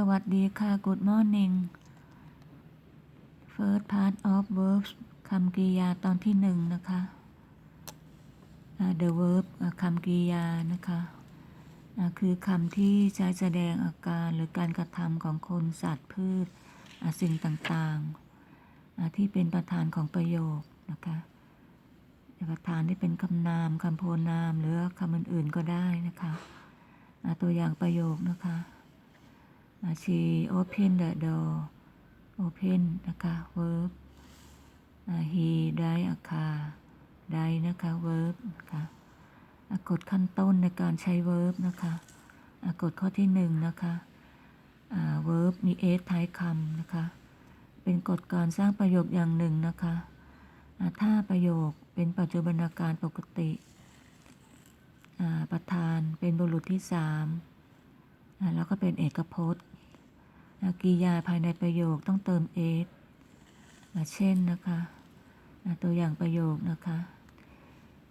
สวัสดีค่ะ Good morning First part of verbs คำกริยาตอนที่หนึ่งนะคะ the verb คำกริยานะคะ คือคำที่ใช้แสดงอาการหรือการกระทำของคนสัตว์พืชสิ่งต่างๆ ที่เป็นประธานของประโยคนะคะประธานที่เป็นคำนามคำโพนามหรือคำอื่นๆก็ได้นะคะตัวอย่างประโยคนะคะ she open the door open นะคะ verb he drive a car drive นะคะ verb นะคะอ่ากฎขั้นต้นในการใช้ verb นะคะกฎข้อที่หนึ่งนะคะอ่า verb มี s ท้ายคำนะคะ เป็นกฎการสร้างประโยคอย่างหนึ่งนะคะถ้าประโยคเป็นปัจจุบันการปกติ ประธานเป็นบุรุษที่สามแล้วก็เป็นเอกพจน์ กริยาภายในประโยคต้องเติม s เช่นนะคะตัวอย่างประโยคนะคะ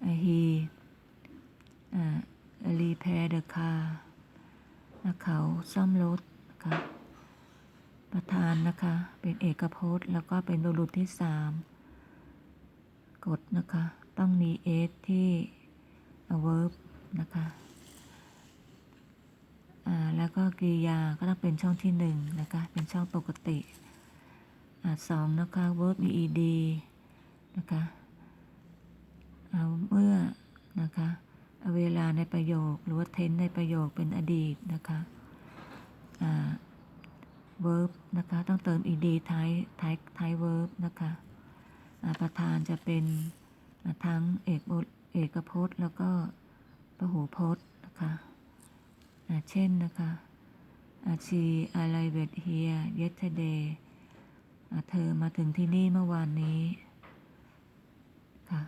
อ่า he อ่า repair the car อ่าเขาซ่อมรถนะคะประธานนะคะ เป็นเอกพจน์แล้วก็เป็นบุรุษที่สามกฎนะคะ ต้องมี s ที่ verb นะคะอ่าแล้ว ก็กริยาก็ต้องเป็นช่องที่หนึ่งนะคะ เป็นช่องปกติอ่าสองนะคะ verb มี ed นะคะอ่าเมื่อนะคะเวลาในประโยค หรือว่า tense ในประโยคเป็นอดีตนะคะอ่า verb นะคะ ต้องเติม ed ท้ายท้ายท้าย verb นะคะประธานจะเป็นทั้งเอกเอกพจน์ แล้วก็พหูพจน์นะคะ เช่นนะคะอา she arrived here yesterday เธอมาถึงที่นี่เมื่อวานนี้ค่ะ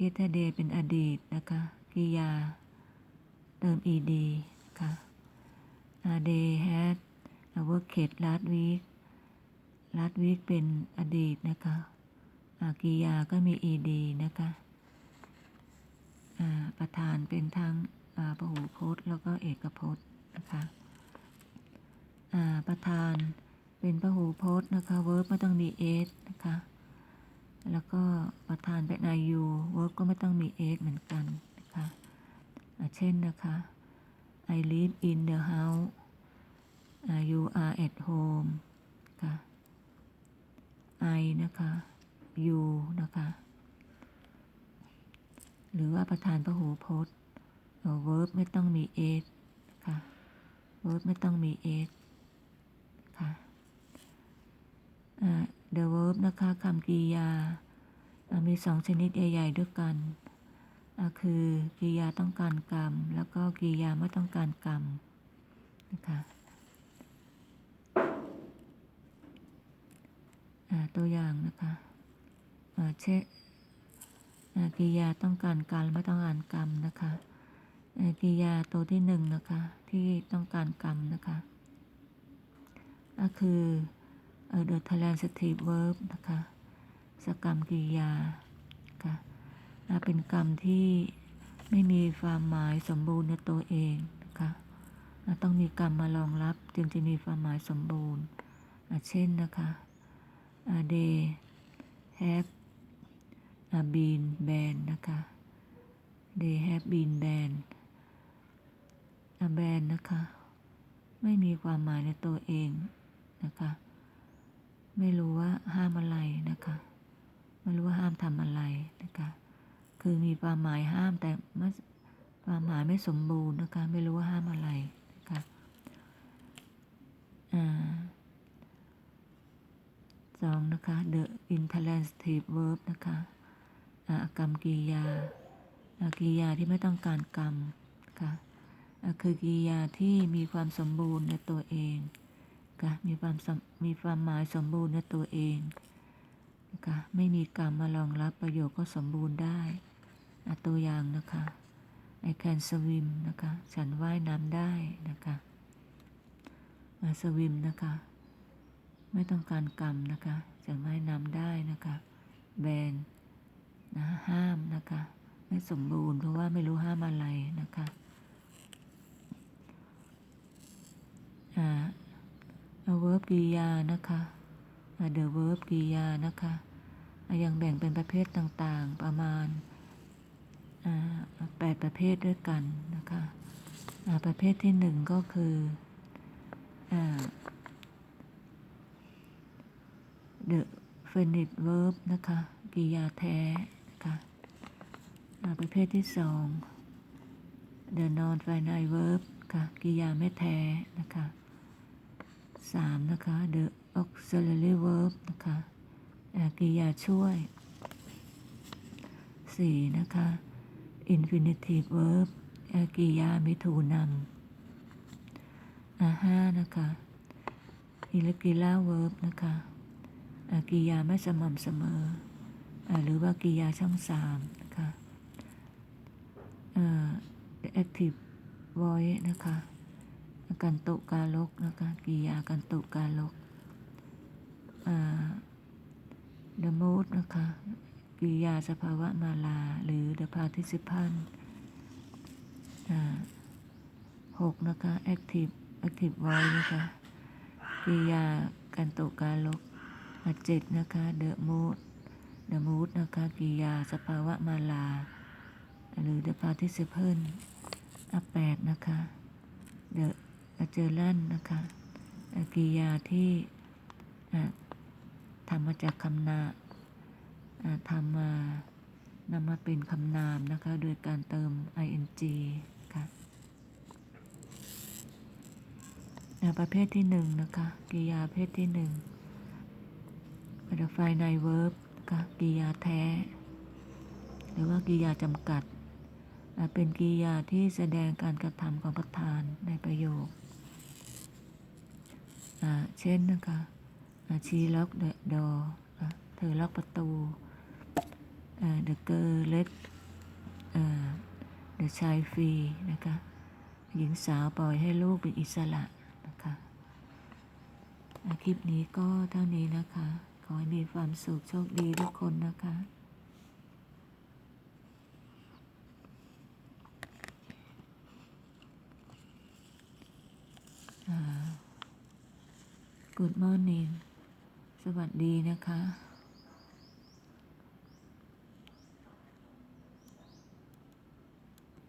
yesterday เป็นอดีตนะคะกิยา เติม ed ค่ะ uh, they had a worked last week last week เป็นอดีตนะคะอากิยาก็มี ed นะคะ ประธานเป็นทั้งอ่าพหูพจน์ แล้วก็เอกพจน์นะคะประธานเป็นพหูพจน์นะคะ verb ไม่ต้องมี s นะคะแล้วก็ประธานเป็น iu verb ก็ไม่ต้องมี s เหมือนกันนะคะเช่นนะคะ I live in the house you are at home ค่ะ I นะคะ you นะคะ หรือว่าประธานพหูพจน์เอ่อ verb ไม่ต้องมี s ค่ะ verb ไม่ต้องมี s ค่ะอ่า the verb นะคะคำกริยา มีสองชนิดใหญ่ ๆ ด้วยกัน คือกริยาต้องการกรรม แล้วก็กริยาไม่ต้องการกรรมนะคะอ่าตัวอย่างนะคะเช่น กิยาต้องการการไม่ต้องการกรรมนะคะกิยาตัวที่หนึ่งนะคะที่ต้องการกรรมนะคะก็คือเอ่อ the transitive verb นะคะสกรรมกิยาค่ะเป็นกรรมที่ไม่มีความหมายสมบูรณ์ในตัวเองนะคะต้องมีกรรมมารองรับจึงจะมีความหมายสมบูรณ์ เช่นนะคะอ่า they have been banned นะคะ they have been banned อ่า ban นะคะ ไม่มีความหมายในตัวเองนะคะ ไม่รู้ว่าห้ามอะไรนะคะ ไม่รู้ว่าห้ามทำอะไรนะคะ คือมีความหมายห้ามแต่ไม่ความหมายไม่สมบูรณ์นะคะ ไม่รู้ว่าห้ามอะไรนะคะอ่าสองนะคะ the intransitive verb นะคะ กรรมกริยาอ่ากริยาที่ไม่ต้องการกรรมคะอ่าคือกริยาที่มีความสมบูรณ์ในตัวเองค่ะมีความมีความหมายสมบูรณ์ในตัวเองนะคะไม่มีกรรมมารองรับประโยคก็สมบูรณ์ได้อะตัวอย่างนะคะ I can swim นะคะ ฉันว่ายน้ำได้นะคะมา swim นะคะ ไม่ต้องการกรรมนะคะ ฉันว่ายน้ำได้นะคะ แบน นะห้ามนะคะ ไม่สมบูรณ์เพราะว่าไม่รู้ห้ามอะไรนะคะอ่า verb กริยานะคะเดอะเวิร์บกริยานะคะะยังแบ่งเป็นประเภทต่างๆประมาณแปดประเภทด้วยกันนะคะะประเภทที่หนึ่งก็คือเดอะเฟนิตเวิร์บนะคะกริยาแท้ คะอ่าประเภทที่สอง the non finite verb ค่ะกิยาไม่แท้นะคะสามนะคะ the auxiliary verb นะคะกิยาช่วยสี่นะคะ infinitive verb กิยาไม่ถูกนำห้านะคะ irregular verb นะคะกิยาไม่สม่ำเสมอ หรือว่ากิยาช่องสามนะคะ active voice นะคะกันตุกาลกนะคะกิยากันตุกาลก the mood นะคะกิยาสภาวะมาลา หรือ the participant หกนะคะ active active voice นะคะกิยากันตุกาลกอ่าเจ็ดนะคะ the mood the mood นะคะกิยา สภาวะมาลา หรือ the participant อะแปดนะคะ the a j e r a n นะคะอะกิยาที่ทำมาจากคำนาทำมานำมาเป็นคำนามนะคะ โดยการเติม ing ค่ะประเภทที่หนึ่งนะคะกิยาประเภทที่หนึ่ง the finite verb กิยาแท้ หรือว่ากิยาจำกัด เป็นกิยาที่แสดงการกระทำของประธานในประโยค เช่นนะคะอะ she locked the door อะเธอล็อกประตูอะ the girl let อ่า the child free นะคะหญิงสาวปล่อยให้ลูกเป็นอิสระนะคะคลิปนี้ก็เท่านี้นะคะ อให้มีความสุขโชคดีทุกคนนะคะ Good morning สวัสดีนะคะ